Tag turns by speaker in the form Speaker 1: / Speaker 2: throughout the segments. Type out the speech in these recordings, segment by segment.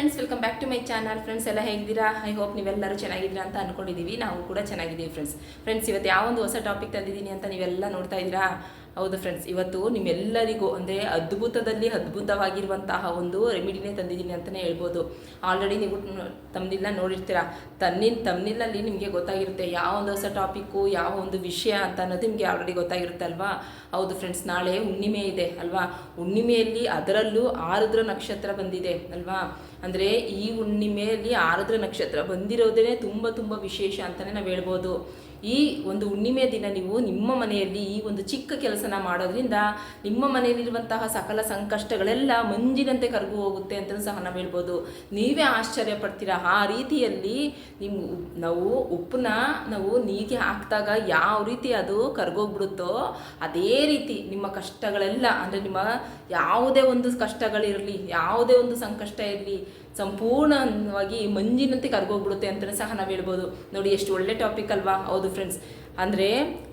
Speaker 1: Friends welcome back to my channel friends ಎಲ್ಲ ಹೇಗಿದ್ದೀರಾ? I hope ನೀವೆಲ್ಲರೂ ಚೆನ್ನಾಗಿದ್ದೀರಾ ಅಂತ ಅಂದ್ಕೊಂಡಿದ್ದೀವಿ ನಾವು ಕೂಡ ಚೆನ್ನಾಗಿದ್ದೀವಿ ಫ್ರೆಂಡ್ಸ್ ಫ್ರೆಂಡ್ಸ್ ಇವತ್ತು ಯಾವೊಂದು ಹೊಸ ಟಾಪಿಕ್ ತಂದಿದ್ದೀನಿ ಅಂತ ನೀವೆಲ್ಲ ನೋಡ್ತಾ ಇದ್ದೀರಾ? ಹೌದು ಫ್ರೆಂಡ್ಸ್ ಇವತ್ತು ನಿಮ್ಮೆಲ್ಲರಿಗೂ ಅಂದರೆ ಅದ್ಭುತದಲ್ಲಿ ಅದ್ಭುತವಾಗಿರುವಂತಹ ಒಂದು ರೆಮಿಡಿನೇ ತಂದಿದ್ದೀನಿ ಅಂತಲೇ ಹೇಳ್ಬೋದು. ಆಲ್ರೆಡಿ ನೀವು ತಮ್ಮಿಲ್ಲ ನೋಡಿರ್ತೀರಾ? ತನ್ನಿನ್ ತಮ್ಮನಿಲ್ಲಲ್ಲಿ ನಿಮಗೆ ಗೊತ್ತಾಗಿರುತ್ತೆ ಯಾವ ಒಂದು ಹೊಸ ಟಾಪಿಕ್ಕು ಯಾವ ಒಂದು ವಿಷಯ ಅಂತ ಅನ್ನೋದು ನಿಮಗೆ ಆಲ್ರೆಡಿ ಗೊತ್ತಾಗಿರುತ್ತೆ ಅಲ್ವಾ? ಹೌದು ಫ್ರೆಂಡ್ಸ್ ನಾಳೆ ಹುಣ್ಣಿಮೆ ಇದೆ ಅಲ್ವಾ? ಹುಣ್ಣಿಮೆಯಲ್ಲಿ ಅದರಲ್ಲೂ ಆರುದ್ರ ನಕ್ಷತ್ರ ಬಂದಿದೆ ಅಲ್ವಾ? ಅಂದರೆ ಈ ಹುಣ್ಣಿಮೆಯಲ್ಲಿ ಆರುದ್ರ ನಕ್ಷತ್ರ ಬಂದಿರೋದೇ ತುಂಬ ತುಂಬ ವಿಶೇಷ ಅಂತಲೇ ನಾವು ಹೇಳ್ಬೋದು. ಈ ಒಂದು ಹುಣ್ಣಿಮೆ ದಿನ ನೀವು ನಿಮ್ಮ ಮನೆಯಲ್ಲಿ ಈ ಒಂದು ಚಿಕ್ಕ ಕೆಲಸನ ಮಾಡೋದ್ರಿಂದ ನಿಮ್ಮ ಮನೆಯಲ್ಲಿರುವಂತಹ ಸಕಲ ಸಂಕಷ್ಟಗಳೆಲ್ಲ ಮಂಜಿನಂತೆ ಕರಗು ಹೋಗುತ್ತೆ ಅಂತ ಸಹ ನಾವು ಹೇಳ್ಬೋದು. ನೀವೇ ಆಶ್ಚರ್ಯ ಪಡ್ತೀರಾ ಆ ರೀತಿಯಲ್ಲಿ ನಿಮ್ಮ ನಾವು ಉಪ್ಪನ್ನ ನಾವು ನೀರಿಗೆ ಹಾಕಿದಾಗ ಯಾವ ರೀತಿ ಅದು ಕರ್ಗೋಗ್ಬಿಡುತ್ತೋ ಅದೇ ರೀತಿ ನಿಮ್ಮ ಕಷ್ಟಗಳೆಲ್ಲ ಅಂದರೆ ನಿಮ್ಮ ಯಾವುದೇ ಒಂದು ಕಷ್ಟಗಳಿರಲಿ, ಯಾವುದೇ ಒಂದು ಸಂಕಷ್ಟ ಇರಲಿ ಸಂಪೂರ್ಣವಾಗಿ ಮಂಜಿನಂತೆ ಕರ್ಗೋಗ್ಬಿಡುತ್ತೆ ಅಂತಲೂ ಸಹ ನಾವು ಹೇಳ್ಬೋದು. ನೋಡಿ ಎಷ್ಟು ಒಳ್ಳೆ ಟಾಪಿಕ್ ಅಲ್ವಾ? ಹೌದು ಫ್ರೆಂಡ್ಸ್ ಅಂದರೆ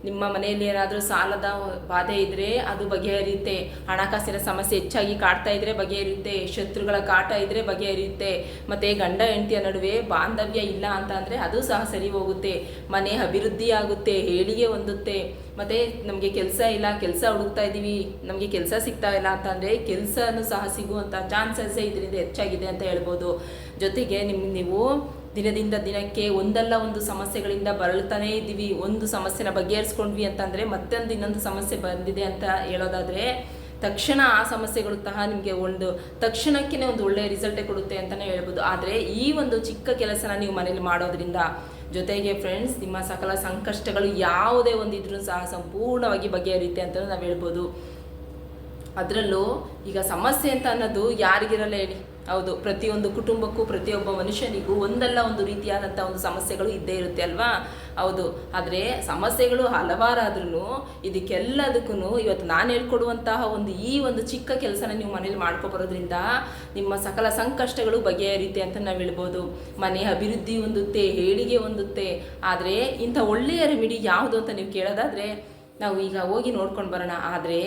Speaker 1: ನಿಮ್ಮ ಮನೆಯಲ್ಲಿ ಏನಾದರೂ ಸಾಲದ ಬಾಧೆ ಇದ್ದರೆ ಅದು ಬಗೆಹರಿಯುತ್ತೆ. ಹಣಕಾಸಿನ ಸಮಸ್ಯೆ ಹೆಚ್ಚಾಗಿ ಕಾಡ್ತಾ ಇದ್ದರೆ ಬಗೆಹರಿಯುತ್ತೆ. ಶತ್ರುಗಳ ಕಾಟ ಇದ್ದರೆ ಬಗೆಹರಿಯುತ್ತೆ. ಮತ್ತು ಗಂಡ ಹೆಂಡತಿಯ ನಡುವೆ ಬಾಂಧವ್ಯ ಇಲ್ಲ ಅಂತ ಅಂದರೆ ಅದು ಸಹ ಸರಿ ಹೋಗುತ್ತೆ. ಮನೆ ಅಭಿವೃದ್ಧಿ ಆಗುತ್ತೆ, ಏಳಿಗೆ ಹೊಂದುತ್ತೆ. ಮತ್ತು ನಮಗೆ ಕೆಲಸ ಇಲ್ಲ, ಕೆಲಸ ಹುಡುಕ್ತಾ ಇದ್ದೀವಿ ನಮಗೆ ಕೆಲಸ ಸಿಗ್ತಾ ಇಲ್ಲ ಅಂತಂದರೆ ಕೆಲಸನೂ ಸಹ ಸಿಗುವಂಥ ಚಾನ್ಸಸ್ಸೇ ಇದರಿಂದ ಹೆಚ್ಚಾಗಿದೆ ಅಂತ ಹೇಳ್ಬೋದು. ಜೊತೆಗೆ ನಿಮ್ಮ ನೀವು ದಿನದಿಂದ ದಿನಕ್ಕೆ ಒಂದಲ್ಲ ಒಂದು ಸಮಸ್ಯೆಗಳಿಂದ ಬರಳ್ತಾನೇ ಇದ್ದೀವಿ, ಒಂದು ಸಮಸ್ಯೆನ ಬಗೆಹರಿಸ್ಕೊಂಡ್ವಿ ಅಂತಂದರೆ ಮತ್ತೊಂದು ಇನ್ನೊಂದು ಸಮಸ್ಯೆ ಬಂದಿದೆ ಅಂತ ಹೇಳೋದಾದರೆ ತಕ್ಷಣ ಆ ಸಮಸ್ಯೆಗಳು ಸಹ ನಿಮಗೆ ಒಂದು ತಕ್ಷಣಕ್ಕೇ ಒಂದು ಒಳ್ಳೆಯ ರಿಸಲ್ಟೇ ಕೊಡುತ್ತೆ ಅಂತಲೇ ಹೇಳ್ಬೋದು. ಆದರೆ ಈ ಒಂದು ಚಿಕ್ಕ ಕೆಲಸನ ನೀವು ಮನೇಲಿ ಮಾಡೋದ್ರಿಂದ ಜೊತೆಗೆ ಫ್ರೆಂಡ್ಸ್ ನಿಮ್ಮ ಸಕಲ ಸಂಕಷ್ಟಗಳು ಯಾವುದೇ ಒಂದು ಇದ್ರೂ ಸಹ ಸಂಪೂರ್ಣವಾಗಿ ಬಗೆಹರಿಯುತ್ತೆ ಅಂತಲೂ ನಾವು ಹೇಳ್ಬೋದು. ಅದರಲ್ಲೂ ಈಗ ಸಮಸ್ಯೆ ಅಂತ ಅನ್ನೋದು ಯಾರಿಗಿರಲ್ಲ ಹೇಳಿ. ಹೌದು, ಪ್ರತಿಯೊಂದು ಕುಟುಂಬಕ್ಕೂ, ಪ್ರತಿಯೊಬ್ಬ ಮನುಷ್ಯನಿಗೂ ಒಂದಲ್ಲ ಒಂದು ರೀತಿಯಾದಂಥ ಒಂದು ಸಮಸ್ಯೆಗಳು ಇದ್ದೇ ಇರುತ್ತೆ ಅಲ್ವಾ? ಹೌದು, ಆದರೆ ಸಮಸ್ಯೆಗಳು ಹಲವಾರಾದ್ರೂ ಇದಕ್ಕೆಲ್ಲದಕ್ಕೂ ಇವತ್ತು ನಾನು ಹೇಳ್ಕೊಡುವಂತಹ ಒಂದು ಈ ಒಂದು ಚಿಕ್ಕ ಕೆಲಸನ ನೀವು ಮನೇಲಿ ಮಾಡ್ಕೊಬರೋದ್ರಿಂದ ನಿಮ್ಮ ಸಕಲ ಸಂಕಷ್ಟಗಳು ಬಗೆಹರಿಯುತ್ತೆ ಅಂತ ನಾವು ಹೇಳ್ಬೋದು. ಮನೆ ಅಭಿವೃದ್ಧಿ ಹೊಂದುತ್ತೆ ಹೇಳಿಗೆ ಹೊಂದುತ್ತೆ. ಆದರೆ ಇಂಥ ಒಳ್ಳೆಯ ರೆಮಿಡಿ ಯಾವುದು ಅಂತ ನೀವು ಕೇಳೋದಾದರೆ ನಾವು ಈಗ ಹೋಗಿ ನೋಡ್ಕೊಂಡು ಬರೋಣ. ಆದರೆ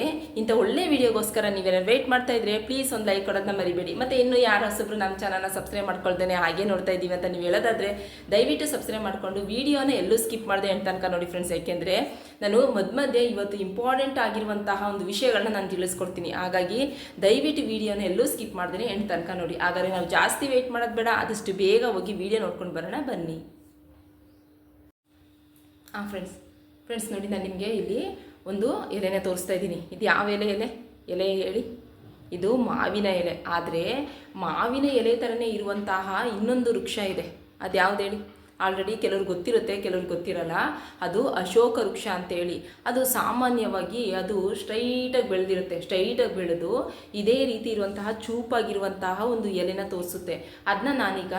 Speaker 1: ಇಂಥ ಒಳ್ಳೆ ವಿಡಿಯೋಗೋಸ್ಕರ ನೀವೆಲ್ಲ ವೇಟ್ ಮಾಡ್ತಾ ಇದ್ರೆ ಪ್ಲೀಸ್ ಒಂದು ಲೈಕ್ ಕೊಡೋದನ್ನ ಮರಿಬೇಡಿ. ಮತ್ತು ಇನ್ನು ಯಾರು ಹೊಸಬ್ರು ನಮ್ಮ ಚಾನಲ್ನ ಸಬ್ಸ್ಕ್ರೈಬ್ ಮಾಡ್ಕೊಳ್ದೇನೆ ಹಾಗೆ ನೋಡ್ತಾ ಇದ್ದೀವಿ ಅಂತ ನೀವು ಹೇಳೋದಾದರೆ ದಯವಿಟ್ಟು ಸಬ್ಸ್ಕ್ರೈಬ್ ಮಾಡಿಕೊಂಡು ವಿಡಿಯೋನ ಎಲ್ಲೂ ಸ್ಕಿಪ್ ಮಾಡಿದೆ ಅಂತ ತನಕ ನೋಡಿ ಫ್ರೆಂಡ್ಸ್ ಯಾಕೆಂದರೆ ನಾನು ಮಧ್ಯ ಮಧ್ಯೆ ಇವತ್ತು ಇಂಪಾರ್ಟೆಂಟ್ ಆಗಿರುವಂತಹ ಒಂದು ವಿಷಯಗಳನ್ನ ನಾನು ತಿಳಿಸ್ಕೊಡ್ತೀನಿ. ಹಾಗಾಗಿ ದಯವಿಟ್ಟು ವಿಡಿಯೋನ ಎಲ್ಲೂ ಸ್ಕಿಪ್ ಮಾಡಿದ್ರೆ ಎಂಟು ತನಕ ನೋಡಿ. ಹಾಗಾದರೆ ನಾವು ಜಾಸ್ತಿ ವೆಯ್ಟ್ ಮಾಡೋದು ಬೇಡ. ಆದಷ್ಟು ಬೇಗ ಹೋಗಿ ವಿಡಿಯೋ ನೋಡ್ಕೊಂಡು ಬರೋಣ. ಬನ್ನಿ. ಹಾಂ ಫ್ರೆಂಡ್ಸ್ ಫ್ರೆಂಡ್ಸ್ ನೋಡಿ, ನಾನು ನಿಮಗೆ ಇಲ್ಲಿ ಒಂದು ಎಲೆನ ತೋರಿಸ್ತಾ ಇದ್ದೀನಿ. ಇದು ಯಾವ ಎಲೆ ಎಲೆ? ಎಲೆ ಹೇಳಿ. ಇದು ಮಾವಿನ ಎಲೆ. ಆದರೆ ಮಾವಿನ ಎಲೆ ಥರನೇ ಇರುವಂತಹ ಇನ್ನೊಂದು ವೃಕ್ಷ ಇದೆ. ಅದು ಯಾವ್ದು ಹೇಳಿ? ಆಲ್ರೆಡಿ ಕೆಲವ್ರಿಗೆ ಗೊತ್ತಿರುತ್ತೆ ಕೆಲವ್ರಿಗೆ ಗೊತ್ತಿರಲ್ಲ. ಅದು ಅಶೋಕ ವೃಕ್ಷ ಅಂತೇಳಿ ಅದು ಸಾಮಾನ್ಯವಾಗಿ ಅದು ಸ್ಟ್ರೈಟಾಗಿ ಬೆಳೆದಿರುತ್ತೆ. ಸ್ಟ್ರೈಟಾಗಿ ಬೆಳೆದು ಇದೇ ರೀತಿ ಇರುವಂತಹ ಚೂಪಾಗಿರುವಂತಹ ಒಂದು ಎಲೆನ ತೋರಿಸುತ್ತೆ. ಅದನ್ನ ನಾನೀಗ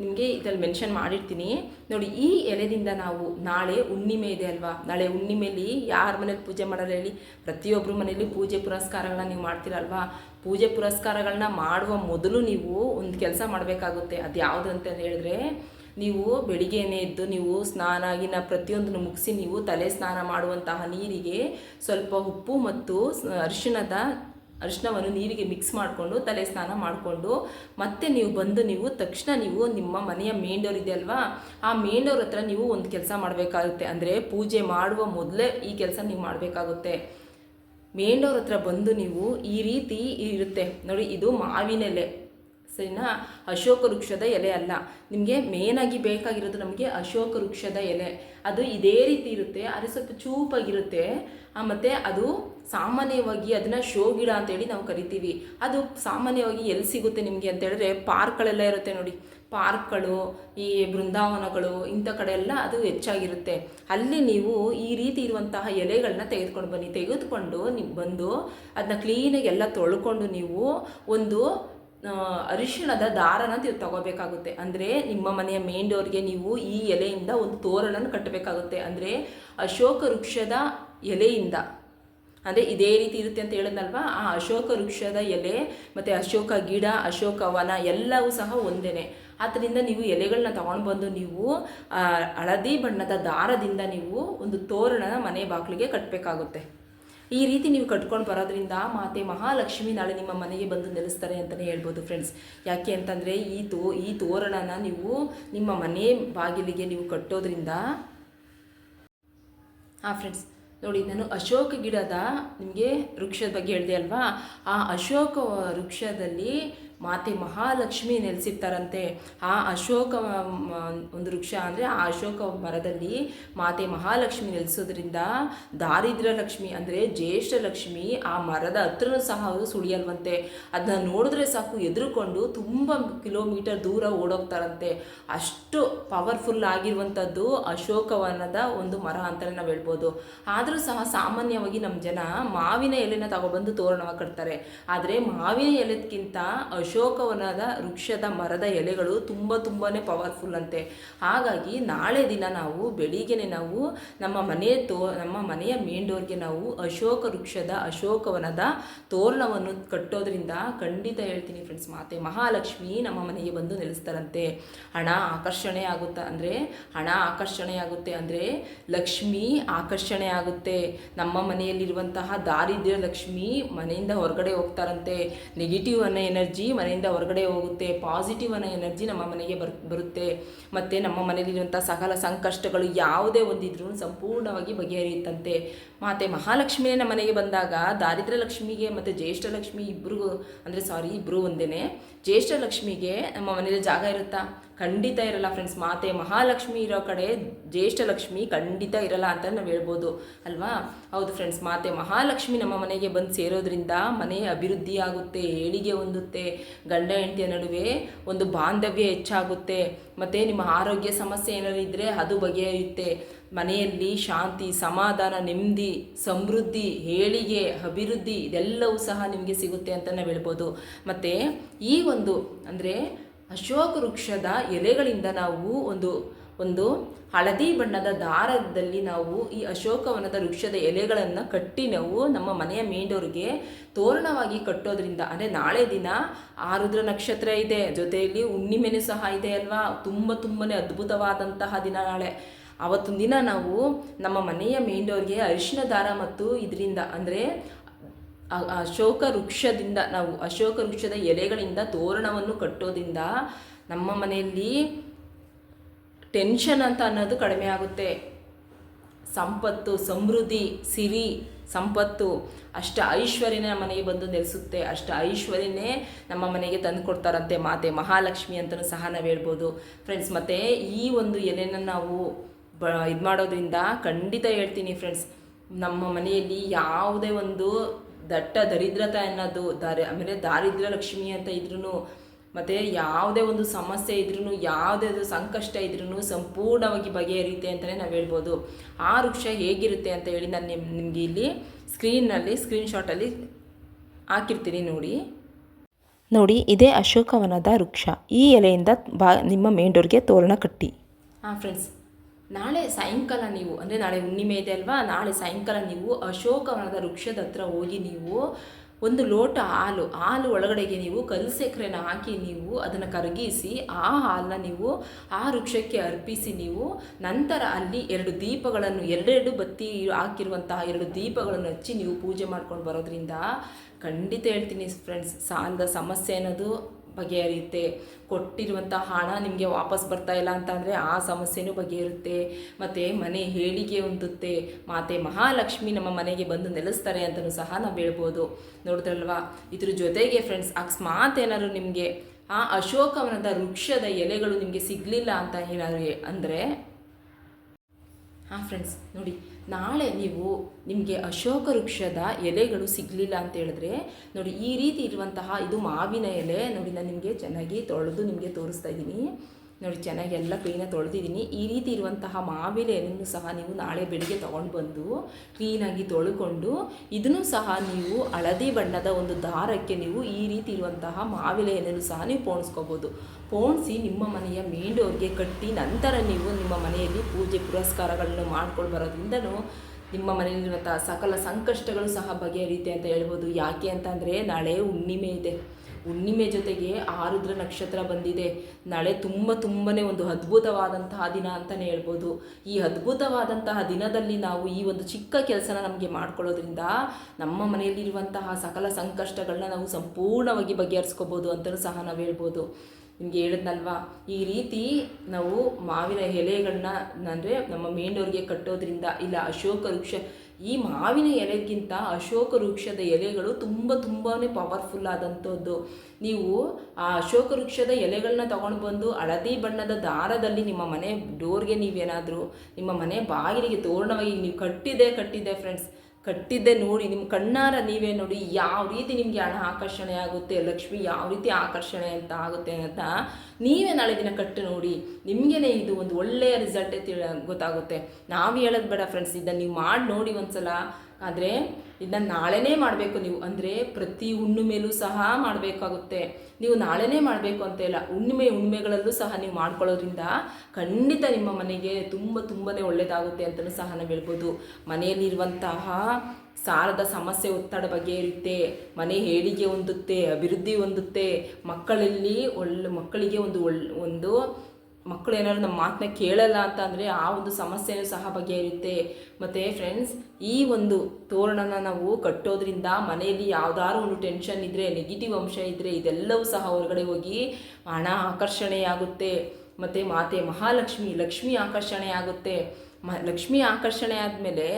Speaker 1: ನಿಮಗೆ ಇದರಲ್ಲಿ ಮೆನ್ಷನ್ ಮಾಡಿರ್ತೀನಿ. ನೋಡಿ, ಈ ಎಲೆದಿಂದ ನಾವು ನಾಳೆ ಹುಣ್ಣಿಮೆ ಇದೆ ಅಲ್ವಾ? ನಾಳೆ ಹುಣ್ಣಿಮೆಯಲ್ಲಿ ಯಾರ ಮನೇಲಿ ಪೂಜೆ ಮಾಡಲ್ಲ ಹೇಳಿ? ಪ್ರತಿಯೊಬ್ಬರ ಮನೇಲಿ ಪೂಜೆ ಪುರಸ್ಕಾರಗಳನ್ನ ನೀವು ಮಾಡ್ತೀರಲ್ವಾ? ಪೂಜೆ ಪುರಸ್ಕಾರಗಳನ್ನ ಮಾಡುವ ಮೊದಲು ನೀವು ಒಂದು ಕೆಲಸ ಮಾಡಬೇಕಾಗುತ್ತೆ. ಅದು ಯಾವುದು ಅಂತ ಹೇಳಿದ್ರೆ, ನೀವು ಬೆಳಿಗ್ಗೆನೇ ಎದ್ದು ನೀವು ಸ್ನಾನ ಆಗಿನ ಪ್ರತಿಯೊಂದನ್ನು ಮುಗಿಸಿ ನೀವು ತಲೆ ಸ್ನಾನ ಮಾಡುವಂತಹ ನೀರಿಗೆ ಸ್ವಲ್ಪ ಉಪ್ಪು ಮತ್ತು ಅರಿಶಿಣದ ಅರಿಶಿನವನ್ನು ನೀರಿಗೆ ಮಿಕ್ಸ್ ಮಾಡಿಕೊಂಡು, ತಲೆ ಸ್ನಾನ ಮಾಡಿಕೊಂಡು, ಮತ್ತೆ ನೀವು ಬಂದು ನೀವು ತಕ್ಷಣ ನೀವು ನಿಮ್ಮ ಮನೆಯ ಮೇಂಡೋರ್ ಡೋರ್ ಇದೆ ಅಲ್ವಾ ಆ ಮೇಂಡೋರ್ ಹತ್ರ ನೀವು ಒಂದು ಕೆಲಸ ಮಾಡಬೇಕಾಗುತ್ತೆ. ಅಂದರೆ ಪೂಜೆ ಮಾಡುವ ಮೊದಲೇ ಈ ಕೆಲಸ ನೀವು ಮಾಡಬೇಕಾಗುತ್ತೆ. ಮೇಂಡೋರ್ ಹತ್ರ ಬಂದು ನೀವು ಈ ರೀತಿ ಇರುತ್ತೆ. ನೋಡಿ, ಇದು ಮಾವಿನ ಎಲೆ. ಸರಿನಾ ಅಶೋಕ ವೃಕ್ಷದ ಎಲೆ ಅಲ್ಲ. ನಿಮಗೆ ಮೇನಾಗಿ ಬೇಕಾಗಿರೋದು ನಮಗೆ ಅಶೋಕ ವೃಕ್ಷದ ಎಲೆ. ಅದು ಇದೇ ರೀತಿ ಇರುತ್ತೆ ಆದರೆ ಸ್ವಲ್ಪ ಚೂಪಾಗಿರುತ್ತೆ. ಮತ್ತು ಅದು ಸಾಮಾನ್ಯವಾಗಿ ಅದನ್ನು ಶೋ ಗಿಡ ಅಂತೇಳಿ ನಾವು ಕರಿತೀವಿ. ಅದು ಸಾಮಾನ್ಯವಾಗಿ ಎಲ್ಲಿ ಸಿಗುತ್ತೆ ನಿಮಗೆ ಅಂತ ಹೇಳಿದ್ರೆ ಪಾರ್ಕ್ಗಳೆಲ್ಲ ಇರುತ್ತೆ ನೋಡಿ. ಪಾರ್ಕ್ಗಳು, ಈ ಬೃಂದಾವನಗಳು, ಇಂಥ ಕಡೆ ಎಲ್ಲ ಅದು ಹೆಚ್ಚಾಗಿರುತ್ತೆ. ಅಲ್ಲಿ ನೀವು ಈ ರೀತಿ ಇರುವಂತಹ ಎಲೆಗಳನ್ನ ತೆಗೆದುಕೊಂಡು ಬನ್ನಿ. ತೆಗೆದುಕೊಂಡು ನೀವು ಬಂದು ಅದನ್ನ ಕ್ಲೀನಾಗಿ ಎಲ್ಲ ತೊಳ್ಕೊಂಡು ನೀವು ಒಂದು ಅರಿಶಿಣದ ದಾರನ ನೀವು ತಗೋಬೇಕಾಗುತ್ತೆ. ಅಂದರೆ ನಿಮ್ಮ ಮನೆಯ ಮೇನ್ ಡೋರ್ಗೆ ನೀವು ಈ ಎಲೆಯಿಂದ ಒಂದು ತೋರಣನ ಕಟ್ಟಬೇಕಾಗುತ್ತೆ. ಅಂದರೆ ಅಶೋಕ ವೃಕ್ಷದ ಎಲೆಯಿಂದ. ಅಂದರೆ ಇದೇ ರೀತಿ ಇರುತ್ತೆ ಅಂತ ಹೇಳಿದ್ನಲ್ವಾ? ಆ ಅಶೋಕ ವೃಕ್ಷದ ಎಲೆ ಮತ್ತು ಅಶೋಕ ಗಿಡ, ಅಶೋಕ ವನ ಎಲ್ಲವೂ ಸಹ ಒಂದೇನೆ. ಆದ್ದರಿಂದ ನೀವು ಎಲೆಗಳನ್ನ ತಗೊಂಡು ಬಂದು ನೀವು ಹಳದಿ ಬಣ್ಣದ ದಾರದಿಂದ ನೀವು ಒಂದು ತೋರಣನ ಮನೆ ಬಾಗಿಲಿಗೆ ಕಟ್ಟಬೇಕಾಗುತ್ತೆ ಈ ರೀತಿ ನೀವು ಕಟ್ಕೊಂಡು ಬರೋದ್ರಿಂದ ಮಾತೆ ಮಹಾಲಕ್ಷ್ಮಿ ನಾಳೆ ನಿಮ್ಮ ಮನೆಗೆ ಬಂದು ನೆಲೆಸ್ತಾರೆ ಅಂತಲೇ ಹೇಳ್ಬೋದು ಫ್ರೆಂಡ್ಸ್ ಯಾಕೆ ಅಂತಂದರೆ ಈ ತೋ, ಈ ತೋರಣನ ನೀವು ನಿಮ್ಮ ಮನೆ ಬಾಗಿಲಿಗೆ ನೀವು ಕಟ್ಟೋದ್ರಿಂದ ಹಾಂ ಫ್ರೆಂಡ್ಸ್ ನೋಡಿ ನಾನು ಅಶೋಕ ಗಿಡದ ನಿಮಗೆ ವೃಕ್ಷದ ಬಗ್ಗೆ ಹೇಳಿದೆ ಅಲ್ವಾ? ಆ ಅಶೋಕ ವೃಕ್ಷದಲ್ಲಿ ಮಾತೆ ಮಹಾಲಕ್ಷ್ಮಿ ನೆಲೆಸಿರ್ತಾರಂತೆ. ಆ ಅಶೋಕ ಒಂದು ವೃಕ್ಷ ಅಂದರೆ ಆ ಅಶೋಕ ಮರದಲ್ಲಿ ಮಾತೆ ಮಹಾಲಕ್ಷ್ಮಿ ನೆಲೆಸೋದ್ರಿಂದ ದಾರಿದ್ರ್ಯ ಲಕ್ಷ್ಮಿ ಅಂದರೆ ಜ್ಯೇಷ್ಠ ಲಕ್ಷ್ಮಿ ಆ ಮರದ ಹತ್ರನೂ ಸಹ ಅವರು ಸುಳಿಯಲ್ವಂತೆ. ಅದನ್ನ ನೋಡಿದ್ರೆ ಸಾಕು, ಎದುರುಕೊಂಡು ತುಂಬ ಕಿಲೋಮೀಟರ್ ದೂರ ಓಡೋಗ್ತಾರಂತೆ. ಅಷ್ಟು ಪವರ್ಫುಲ್ ಆಗಿರುವಂಥದ್ದು ಅಶೋಕವನದ ಒಂದು ಮರ ಅಂತಲೇ ನಾವು ಹೇಳ್ಬೋದು. ಆದರೂ ಸಹ ಸಾಮಾನ್ಯವಾಗಿ ನಮ್ಮ ಜನ ಮಾವಿನ ಎಲೆನ ತಗೊಬಂದು ತೋರಣವಾಗಿ ಕಟ್ತಾರೆ. ಆದರೆ ಮಾವಿನ ಎಲೆದಕ್ಕಿಂತ ಅಶೋಕವನದ ವೃಕ್ಷದ ಮರದ ಎಲೆಗಳು ತುಂಬ ತುಂಬಾ ಪವರ್ಫುಲ್ ಅಂತೆ. ಹಾಗಾಗಿ ನಾಳೆ ದಿನ ನಾವು ಬೆಳಿಗ್ಗೆನೆ ನಾವು ನಮ್ಮ ಮನೆಯ ತೋ, ನಮ್ಮ ಮನೆಯ ಮೇನ್ ಡೋರ್ಗೆ ನಾವು ಅಶೋಕ ವೃಕ್ಷದ ಅಶೋಕವನದ ತೋರಣವನ್ನು ಕಟ್ಟೋದ್ರಿಂದ ಖಂಡಿತ ಹೇಳ್ತೀನಿ ಫ್ರೆಂಡ್ಸ್ ಮಾತೆ, ಮಹಾಲಕ್ಷ್ಮಿ ನಮ್ಮ ಮನೆಗೆ ಬಂದು ನೆಲೆಸ್ತಾರಂತೆ. ಹಣ ಆಕರ್ಷಣೆ ಆಗುತ್ತಾ ಅಂದರೆ, ಹಣ ಆಕರ್ಷಣೆ ಆಗುತ್ತೆ ಅಂದರೆ ಲಕ್ಷ್ಮಿ ಆಕರ್ಷಣೆ ಆಗುತ್ತೆ. ನಮ್ಮ ಮನೆಯಲ್ಲಿರುವಂತಹ ದಾರಿದ್ರ್ಯ ಲಕ್ಷ್ಮಿ ಮನೆಯಿಂದ ಹೊರಗಡೆ ಹೋಗ್ತಾರಂತೆ. ನೆಗೆಟಿವ್ ಅನ್ನೋ ಎನರ್ಜಿ ಮನೆಯಿಂದ ಹೊರಗಡೆ ಹೋಗುತ್ತೆ. ಪಾಸಿಟಿವ್ ಅನ್ನೋ ಎನರ್ಜಿ ನಮ್ಮ ಮನೆಗೆ ಬರ್, ಬರುತ್ತೆ. ಮತ್ತು ನಮ್ಮ ಮನೆಯಲ್ಲಿರುವಂಥ ಸಕಲ ಸಂಕಷ್ಟಗಳು ಯಾವುದೇ ಒಂದಿದ್ರೂ ಸಂಪೂರ್ಣವಾಗಿ ಬಗೆಹರಿಯುತ್ತಂತೆ. ಮಾತೆ ಮಹಾಲಕ್ಷ್ಮಿನೇ ನಮ್ಮ ಮನೆಗೆ ಬಂದಾಗ ದಾರಿದ್ರ್ಯ ಲಕ್ಷ್ಮಿಗೆ ಮತ್ತು ಜ್ಯೇಷ್ಠ ಲಕ್ಷ್ಮಿ ಇಬ್ಬರಿಗೂ ಅಂದರೆ ಸಾರಿ ಇಬ್ಬರು ಒಂದೇ ಜ್ಯೇಷ್ಠ ಲಕ್ಷ್ಮಿಗೆ ನಮ್ಮ ಮನೇಲಿ ಜಾಗ ಇರುತ್ತಾ? ಖಂಡಿತ ಇರಲ್ಲ ಫ್ರೆಂಡ್ಸ್ ಮಾತೆ ಮಹಾಲಕ್ಷ್ಮಿ ಇರೋ ಕಡೆ ಜ್ಯೇಷ್ಠ ಲಕ್ಷ್ಮಿ ಖಂಡಿತ ಇರಲ್ಲ ಅಂತ ನಾವು ಹೇಳ್ಬೋದು. ಅಲ್ವಾ? ಹೌದು ಫ್ರೆಂಡ್ಸ್ ಮಾತೆ ಮಹಾಲಕ್ಷ್ಮಿ ನಮ್ಮ ಮನೆಗೆ ಬಂದು ಸೇರೋದ್ರಿಂದ ಮನೆ ಅಭಿವೃದ್ಧಿ ಆಗುತ್ತೆ, ಏಳಿಗೆ ಹೊಂದುತ್ತೆ. ಗಂಡ ಹೆಂಡತಿಯ ನಡುವೆ ಒಂದು ಬಾಂಧವ್ಯ ಹೆಚ್ಚಾಗುತ್ತೆ. ಮತ್ತು ನಿಮ್ಮ ಆರೋಗ್ಯ ಸಮಸ್ಯೆ ಏನಾದ್ರು ಇದ್ದರೆ ಅದು ಬಗೆಹರಿಯುತ್ತೆ. ಮನೆಯಲ್ಲಿ ಶಾಂತಿ, ಸಮಾಧಾನ, ನೆಮ್ಮದಿ, ಸಮೃದ್ಧಿ, ಏಳಿಗೆ, ಅಭಿವೃದ್ಧಿ ಇದೆಲ್ಲವೂ ಸಹ ನಿಮಗೆ ಸಿಗುತ್ತೆ ಅಂತ ನಾವು ಹೇಳ್ಬೋದು. ಮತ್ತು ಈ ಒಂದು ಅಂದರೆ ಅಶೋಕ ವೃಕ್ಷದ ಎಲೆಗಳಿಂದ ನಾವು ಒಂದು ಒಂದು ಹಳದಿ ಬಣ್ಣದ ದಾರದಲ್ಲಿ ನಾವು ಈ ಅಶೋಕವನದ ವೃಕ್ಷದ ಎಲೆಗಳನ್ನು ಕಟ್ಟಿ ನಾವು ನಮ್ಮ ಮನೆಯ ಮೇಂಡೋರಿಗೆ ತೋರಣವಾಗಿ ಕಟ್ಟೋದ್ರಿಂದ, ಅಂದರೆ ನಾಳೆ ದಿನ ಆರುದ್ರ ನಕ್ಷತ್ರ ಇದೆ, ಜೊತೆಯಲ್ಲಿ ಹುಣ್ಣಿಮೆನೂ ಸಹ ಇದೆ ಅಲ್ವಾ? ತುಂಬ ತುಂಬನೇ ಅದ್ಭುತವಾದಂತಹ ದಿನ ನಾಳೆ. ಅವತ್ತೊಂದು ದಿನ ನಾವು ನಮ್ಮ ಮನೆಯ ಮೇಂಡೋರಿಗೆ ಅರಿಶಿನ ದಾರ ಮತ್ತು ಇದರಿಂದ, ಅಂದರೆ ಅಶೋಕ ವೃಕ್ಷದಿಂದ, ನಾವು ಅಶೋಕ ವೃಕ್ಷದ ಎಲೆಗಳಿಂದ ತೋರಣವನ್ನು ಕಟ್ಟೋದ್ರಿಂದ ನಮ್ಮ ಮನೆಯಲ್ಲಿ ಟೆನ್ಷನ್ ಅಂತ ಅನ್ನೋದು ಕಡಿಮೆ ಆಗುತ್ತೆ. ಸಂಪತ್ತು, ಸಮೃದ್ಧಿ, ಸಿರಿ, ಸಂಪತ್ತು, ಅಷ್ಟ ಐಶ್ವರ್ಯನೇ ನಮ್ಮ ಮನೆಗೆ ಬಂದು ನೆಲೆಸುತ್ತೆ. ಅಷ್ಟ ಐಶ್ವರ್ಯನೇ ನಮ್ಮ ಮನೆಗೆ ತಂದು ಕೊಡ್ತಾರಂತೆ ಮಾತೆ. ಮಹಾಲಕ್ಷ್ಮಿ ಅಂತಲೂ ಸಹ ನಾವು ಹೇಳ್ಬೋದು. ಫ್ರೆಂಡ್ಸ್ ಮತ್ತು ಈ ಒಂದು ಎಲೆನ ನಾವು ಬ, ಇದು ಮಾಡೋದ್ರಿಂದ ಖಂಡಿತ ಹೇಳ್ತೀನಿ ಫ್ರೆಂಡ್ಸ್ ನಮ್ಮ ಮನೆಯಲ್ಲಿ ಯಾವುದೇ ಒಂದು ದಟ್ಟ ದರಿದ್ರತೆ ಅನ್ನೋದು, ದಾರಿ, ಆಮೇಲೆ ದಾರಿದ್ರ್ಯ ಲಕ್ಷ್ಮಿ ಅಂತ ಇದ್ರೂ ಮತ್ತು ಯಾವುದೇ ಒಂದು ಸಮಸ್ಯೆ ಇದ್ರೂ ಯಾವುದೇ ಒಂದು ಸಂಕಷ್ಟ ಇದ್ರೂ ಸಂಪೂರ್ಣವಾಗಿ ಬಗೆಹರಿಯುತ್ತೆ ಅಂತಲೇ ನಾವು ಹೇಳ್ಬೋದು. ಆ ವೃಕ್ಷ ಹೇಗಿರುತ್ತೆ ಅಂತ ಹೇಳಿ ನಾನು ನಿಮ್, ನಿಮಗೆ ಇಲ್ಲಿ ಸ್ಕ್ರೀನ್ನಲ್ಲಿ, ಸ್ಕ್ರೀನ್ಶಾಟಲ್ಲಿ ಹಾಕಿರ್ತೀನಿ ನೋಡಿ.
Speaker 2: ನೋಡಿ, ಇದೇ ಅಶೋಕವನದ ವೃಕ್ಷ. ಈ ಎಲೆಯಿಂದ ಬಾ, ನಿಮ್ಮ ಮೇಂಡೋರಿಗೆ ಡೋರ್ಗೆ ತೋರಣ ಕಟ್ಟಿ.
Speaker 1: ಹಾಂ ಫ್ರೆಂಡ್ಸ್ ನಾಳೆ ಸಾಯಂಕಾಲ ನೀವು, ಅಂದರೆ ನಾಳೆ ಹುಣ್ಣಿಮೆ ಇದೆ ಅಲ್ವಾ? ನಾಳೆ ಸಾಯಂಕಾಲ ನೀವು ಅಶೋಕವನದ ವೃಕ್ಷದ ಹತ್ರ ಹೋಗಿ ನೀವು ಒಂದು ಲೋಟ ಹಾಲು ಹಾಲು ಒಳಗಡೆಗೆ ನೀವು ಕಲ್ಲು ಸಕ್ಕರೆನ ಹಾಕಿ ನೀವು ಅದನ್ನು ಕರಗಿಸಿ, ಆ ಹಾಲನ್ನ ನೀವು ಆ ವೃಕ್ಷಕ್ಕೆ ಅರ್ಪಿಸಿ ನೀವು ನಂತರ ಅಲ್ಲಿ ಎರಡು ದೀಪಗಳನ್ನು, ಎರಡೆರಡು ಬತ್ತಿ ಹಾಕಿರುವಂತಹ ಎರಡು ದೀಪಗಳನ್ನು ಹಚ್ಚಿ ನೀವು ಪೂಜೆ ಮಾಡ್ಕೊಂಡು ಬರೋದ್ರಿಂದ ಖಂಡಿತ ಹೇಳ್ತೀನಿ ಫ್ರೆಂಡ್ಸ್ ಸಾಲದ ಸಮಸ್ಯೆ ಅನ್ನೋದು ಬಗೆಹರಿಯುತ್ತೆ. ಕೊಟ್ಟಿರುವಂಥ ಹಣ ನಿಮಗೆ ವಾಪಸ್ ಬರ್ತಾ ಇಲ್ಲ ಅಂತ ಅಂದರೆ ಆ ಸಮಸ್ಯೆನೂ ಬಗೆಹರುತ್ತೆ. ಮತ್ತು ಮನೆ ಹೇಳಿಕೆ ಹೊಂದುತ್ತೆ ಮಾತೆ ಮಹಾಲಕ್ಷ್ಮಿ ನಮ್ಮ ಮನೆಗೆ ಬಂದು ನೆಲೆಸ್ತಾರೆ ಅಂತಲೂ ಸಹ ನಾವು ಹೇಳ್ಬೋದು. ನೋಡಿದ್ರಲ್ವಾ? ಇದ್ರ ಜೊತೆಗೆ ಫ್ರೆಂಡ್ಸ್ ಅಕಸ್ಮಾತ್ ಏನಾದ್ರು ನಿಮಗೆ, ಆ ಅಶೋಕವನದ ವೃಕ್ಷದ ಎಲೆಗಳು ನಿಮಗೆ ಸಿಗಲಿಲ್ಲ ಅಂತ ಏನಾದರೂ ಅಂದರೆ? ಹಾಂ ಫ್ರೆಂಡ್ಸ್ ನೋಡಿ. ನಾಳೆ ನೀವು ನಿಮಗೆ ಅಶೋಕ ವೃಕ್ಷದ ಎಲೆಗಳು ಸಿಗಲಿಲ್ಲ ಅಂತ ಹೇಳಿದ್ರೆ, ನೋಡಿ ಈ ರೀತಿ ಇರುವಂತಹ ಇದು ಮಾವಿನ ಎಲೆ, ನೋಡಿ ನಾನು ನಿಮಗೆ ಚೆನ್ನಾಗಿ ತೊಳೆದು ನಿಮಗೆ ತೋರಿಸ್ತಾ ಇದ್ದೀನಿ. ನೋಡಿ, ಚೆನ್ನಾಗಿ ಎಲ್ಲ ಕ್ಲೀನಾಗಿ ತೊಳೆದಿದ್ದೀನಿ. ಈ ರೀತಿ ಇರುವಂತಹ ಮಾವಿನ ಎಲೆಯನ್ನು ಸಹ ನೀವು ನಾಳೆ ಬೆಳಿಗ್ಗೆ ತೊಗೊಂಡು ಬಂದು ಕ್ಲೀನಾಗಿ ತೊಳ್ಕೊಂಡು, ಇದನ್ನು ಸಹ ನೀವು ಹಳದಿ ಬಣ್ಣದ ಒಂದು ದಾರಕ್ಕೆ ನೀವು ಈ ರೀತಿ ಇರುವಂತಹ ಮಾವಿನ ಎಲೆಯನ್ನು ಸಹ ನೀವು ಪೋಣಿಸ್ಕೋಬೋದು. ಪೋಣಿಸಿ ನಿಮ್ಮ ಮನೆಯ ಮೇನ್ ಡೋರ್ಗೆ ಕಟ್ಟಿ ನಂತರ ನೀವು ನಿಮ್ಮ ಮನೆಯಲ್ಲಿ ಪೂಜೆ ಪುರಸ್ಕಾರಗಳನ್ನು ಮಾಡ್ಕೊಂಡು ಬರೋದ್ರಿಂದನೂ ನಿಮ್ಮ ಮನೆಯಲ್ಲಿರುವಂಥ ಸಕಲ ಸಂಕಷ್ಟಗಳು ಸಹ ಬಗೆಹರಿಯುತ್ತೆ ಅಂತ ಹೇಳ್ಬೋದು. ಯಾಕೆ ಅಂತಂದರೆ ನಾಳೆ ಹುಣ್ಣಿಮೆ ಇದೆ. ಹುಣ್ಣಿಮೆ ಜೊತೆಗೆ ಆರುದ್ರ ನಕ್ಷತ್ರ ಬಂದಿದೆ. ನಾಳೆ ತುಂಬ ತುಂಬನೇ ಒಂದು ಅದ್ಭುತವಾದಂತಹ ದಿನ ಅಂತಲೇ ಹೇಳ್ಬೋದು. ಈ ಅದ್ಭುತವಾದಂತಹ ದಿನದಲ್ಲಿ ನಾವು ಈ ಒಂದು ಚಿಕ್ಕ ಕೆಲಸನ ನಮಗೆ ಮಾಡ್ಕೊಳ್ಳೋದ್ರಿಂದ ನಮ್ಮ ಮನೆಯಲ್ಲಿರುವಂತಹ ಸಕಲ ಸಂಕಷ್ಟಗಳನ್ನ ನಾವು ಸಂಪೂರ್ಣವಾಗಿ ಬಗೆಹರಿಸ್ಕೋಬೋದು ಅಂತಲೂ ಸಹ ನಾವು ಹೇಳ್ಬೋದು. ನಿಮಗೆ ಹೇಳಿದ್ನಲ್ವಾ? ಈ ರೀತಿ ನಾವು ಮಾವಿನ ಎಲೆಗಳನ್ನ, ಅಂದರೆ ನಮ್ಮ ಮೇಂಡೋರಿಗೆ ಕಟ್ಟೋದ್ರಿಂದ, ಇಲ್ಲ ಅಶೋಕ ವೃಕ್ಷ ಈ ಮಾವಿನ ಎಲೆಗಿಂತ ಅಶೋಕ ವೃಕ್ಷದ ಎಲೆಗಳು ತುಂಬ ತುಂಬಾ ಪವರ್ಫುಲ್ ಆದಂಥದ್ದು. ನೀವು ಆ ಅಶೋಕ ವೃಕ್ಷದ ಎಲೆಗಳನ್ನ ತಗೊಂಡು ಬಂದು ಹಳದಿ ಬಣ್ಣದ ದಾರದಲ್ಲಿ ನಿಮ್ಮ ಮನೆ ಡೋರ್ಗೆ ನೀವೇನಾದರೂ ನಿಮ್ಮ ಮನೆ ಬಾಗಿಲಿಗೆ ತೋರಣವಾಗಿ ನೀವು ಕಟ್ಟಿದೆ ಕಟ್ಟಿದೆ ಫ್ರೆಂಡ್ಸ್ ಕಟ್ಟಿದ್ದೆ ನೋಡಿ, ನಿಮ್ಮ ಕಣ್ಣಾರ ನೀವೇ ನೋಡಿ ಯಾವ ರೀತಿ ನಿಮಗೆ ಹಣ ಆಕರ್ಷಣೆ ಆಗುತ್ತೆ, ಲಕ್ಷ್ಮಿ ಯಾವ ರೀತಿ ಆಕರ್ಷಣೆ ಅಂತ ಆಗುತ್ತೆ ಅಂತ ನೀವೇ ನಾಳೆ ದಿನ ಕಟ್ಟು ನೋಡಿ. ನಿಮಗೇನೆ ಇದು ಒಂದು ಒಳ್ಳೆಯ ರಿಸಲ್ಟೇ ತಿಳ ಗೊತ್ತಾಗುತ್ತೆ. ನಾವು ಹೇಳೋದು ಬೇಡ ಫ್ರೆಂಡ್ಸ್ ಇದನ್ನು ನೀವು ಮಾಡಿ ನೋಡಿ ಒಂದ್ಸಲ. ಆದರೆ ಇದನ್ನ ನಾಳೆನೇ ಮಾಡಬೇಕು ನೀವು. ಅಂದರೆ ಪ್ರತಿ ಹುಣ್ಣಿಮೆಲೂ ಸಹ ಮಾಡಬೇಕಾಗುತ್ತೆ. ನೀವು ನಾಳೆನೇ ಮಾಡಬೇಕು ಅಂತ ಇಲ್ಲ, ಹುಣ್ಣಿಮೆ ಹುಣ್ಣಿಮೆಗಳಲ್ಲೂ ಸಹ ನೀವು ಮಾಡ್ಕೊಳ್ಳೋದ್ರಿಂದ ಖಂಡಿತ ನಿಮ್ಮ ಮನೆಗೆ ತುಂಬ ತುಂಬಾ ಒಳ್ಳೆಯದಾಗುತ್ತೆ ಅಂತಲೂ ಸಹ ನಾವು ಹೇಳ್ಬೋದು. ಮನೆಯಲ್ಲಿರುವಂತಹ ಸಾಲದ ಸಮಸ್ಯೆ ಒತ್ತಡ ಬಗ್ಗೆ ಇರುತ್ತೆ ಮನೆ ಏಳಿಗೆ ಹೊಂದುತ್ತೆ, ಅಭಿವೃದ್ಧಿ ಹೊಂದುತ್ತೆ, ಮಕ್ಕಳಲ್ಲಿ ಒಳ್ಳೆ ಮಕ್ಕಳಿಗೆ ಒಂದು ಒಳ್ಳೆ ಒಂದು ಮಕ್ಕಳು ಏನಾದ್ರು ನಮ್ಮ ಮಾತನ್ನ ಕೇಳಲ್ಲ ಅಂತ ಅಂದರೆ ಆ ಒಂದು ಸಮಸ್ಯೆಯೂ ಸಹ ಬಗೆಹರಿಯುತ್ತೆ. ಮತ್ತು ಫ್ರೆಂಡ್ಸ್ ಈ ಒಂದು ತೋರಣನ ನಾವು ಕಟ್ಟೋದ್ರಿಂದ ಮನೆಯಲ್ಲಿ ಯಾವುದಾದ್ರು ಒಂದು ಟೆನ್ಷನ್ ಇದ್ದರೆ ನೆಗೆಟಿವ್ ಅಂಶ ಇದ್ದರೆ ಇದೆಲ್ಲವೂ ಸಹ ಹೊರಗಡೆ ಹೋಗಿ ಹಣ ಆಕರ್ಷಣೆಯಾಗುತ್ತೆ. ಮತ್ತು ಮಾತೆ ಮಹಾಲಕ್ಷ್ಮಿ, ಲಕ್ಷ್ಮಿ ಆಕರ್ಷಣೆ ಆಗುತ್ತೆ ಮ, ಲಕ್ಷ್ಮಿ ಆಕರ್ಷಣೆ ಆದಮೇಲೆ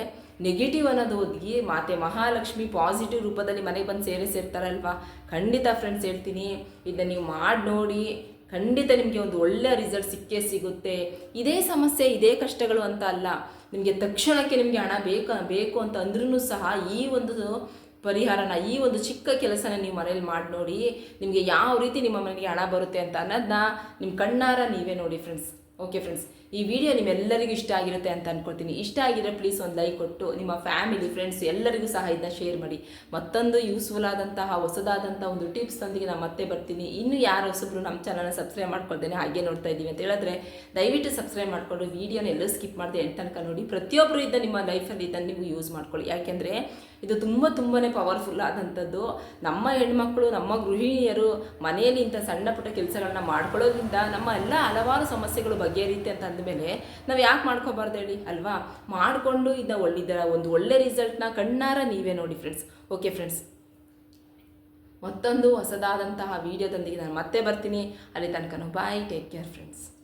Speaker 1: ನೆಗೆಟಿವ್ ಅನ್ನೋದು ಹೋಗಿ ಮಾತೆ ಮಹಾಲಕ್ಷ್ಮಿ ಪಾಸಿಟಿವ್ ರೂಪದಲ್ಲಿ ಮನೆಗೆ ಬಂದು ಸೇರಿಸಿರ್ತಾರಲ್ವಾ ಖಂಡಿತ ಫ್ರೆಂಡ್ಸ್ ಹೇಳ್ತೀನಿ. ಇದನ್ನ ನೀವು ಮಾಡಿ ನೋಡಿ. ಖಂಡಿತ ನಿಮಗೆ ಒಂದು ಒಳ್ಳೆಯ ರಿಸಲ್ಟ್ ಸಿಕ್ಕೇ ಸಿಗುತ್ತೆ. ಇದೇ ಸಮಸ್ಯೆ, ಇದೇ ಕಷ್ಟಗಳು ಅಂತ ಅಲ್ಲ. ನಿಮಗೆ ತಕ್ಷಣಕ್ಕೆ ನಿಮಗೆ ಹಣ ಬೇಕು ಬೇಕು ಅಂತ ಅಂದ್ರೂ ಸಹ ಈ ಒಂದು ಪರಿಹಾರನ, ಈ ಒಂದು ಚಿಕ್ಕ ಕೆಲಸನ ನೀವು ಮನೇಲಿ ಮಾಡಿ ನೋಡಿ, ನಿಮಗೆ ಯಾವ ರೀತಿ ನಿಮ್ಮ ಮನೆಗೆ ಹಣ ಬರುತ್ತೆ ಅಂತ ಅನ್ನೋದನ್ನ ನಿಮ್ಮ ಕಣ್ಣಾರ ನೀವೇ ನೋಡಿ ಫ್ರೆಂಡ್ಸ್ ಓಕೆ ಫ್ರೆಂಡ್ಸ್ ಈ ವಿಡಿಯೋ ನಿಮ್ಮೆಲ್ಲರಿಗೂ ಇಷ್ಟ ಆಗಿರುತ್ತೆ ಅಂತ ಅನ್ಕೊಳ್ತೀನಿ. ಇಷ್ಟ ಆಗಿದ್ರೆ ಪ್ಲೀಸ್ ಒಂದು ಲೈಕ್ ಕೊಟ್ಟು ನಿಮ್ಮ ಫ್ಯಾಮಿಲಿ ಫ್ರೆಂಡ್ಸ್ ಎಲ್ಲರಿಗೂ ಸಹ ಇದನ್ನ ಶೇರ್ ಮಾಡಿ. ಮತ್ತೊಂದು ಯೂಸ್ಫುಲ್ ಆದಂತಹ ಹೊಸದಾದಂಥ ಒಂದು ಟಿಪ್ಸ್ನೊಂದಿಗೆ ನಾನು ಮತ್ತೆ ಬರ್ತೀನಿ. ಇನ್ನು ಯಾರು ಹೊಸಬ್ರು ನಮ್ಮ ಚಾನಲ್ನ ಸಬ್ಸ್ಕ್ರೈಬ್ ಮಾಡ್ಕೊಳ್ತೇನೆ ಹಾಗೆ ನೋಡ್ತಾ ಇದ್ದೀವಿ ಅಂತ ಹೇಳಿದ್ರೆ ದಯವಿಟ್ಟು ಸಬ್ಸ್ಕ್ರೈಬ್ ಮಾಡಿಕೊಂಡು ವೀಡಿಯೋನ ಎಲ್ಲೂ ಸ್ಕಿಪ್ ಮಾಡಿದೆ ಎಂಟು ತನಕ ನೋಡಿ. ಪ್ರತಿಯೊಬ್ಬರು ಇದ್ದ ನಿಮ್ಮ ಲೈಫಲ್ಲಿ ಇದನ್ನು ನೀವು ಯೂಸ್ ಮಾಡ್ಕೊಳ್ಳಿ. ಯಾಕೆಂದರೆ ಇದು ತುಂಬ ತುಂಬಾ ಪವರ್ಫುಲ್ ಆದಂಥದ್ದು. ನಮ್ಮ ಹೆಣ್ಮಕ್ಳು, ನಮ್ಮ ಗೃಹಿಣಿಯರು ಮನೆಯಲ್ಲಿ ಇಂಥ ಸಣ್ಣ ಪುಟ್ಟ ಕೆಲಸಗಳನ್ನ ಮಾಡ್ಕೊಳ್ಳೋದ್ರಿಂದ ನಮ್ಮ ಎಲ್ಲ ಹಲವಾರು ಸಮಸ್ಯೆಗಳು ಬಗೆಹರಿಯುತ್ತೆ ಅಂತ ಅಂದಮೇಲೆ ನಾವು ಯಾಕೆ ಮಾಡ್ಕೋಬಾರ್ದು ಹೇಳಿ? ಅಲ್ವಾ? ಮಾಡಿಕೊಂಡು ಇದನ್ನ ಒಳ್ಳಿದ ಒಂದು ಒಳ್ಳೆ ರಿಸಲ್ಟ್ನ ಕಣ್ಣಾರ ನೀವೇ ನೋಡಿ ಫ್ರೆಂಡ್ಸ್ ಓಕೆ ಫ್ರೆಂಡ್ಸ್ ಮತ್ತೊಂದು ಹೊಸದಾದಂತಹ ವಿಡಿಯೋದೊಂದಿಗೆ ನಾನು ಮತ್ತೆ ಬರ್ತೀನಿ. ಅಲ್ಲಿ ತನಕ ಬಾಯ್ ಟೇಕ್ ಕೇರ್ ಫ್ರೆಂಡ್ಸ್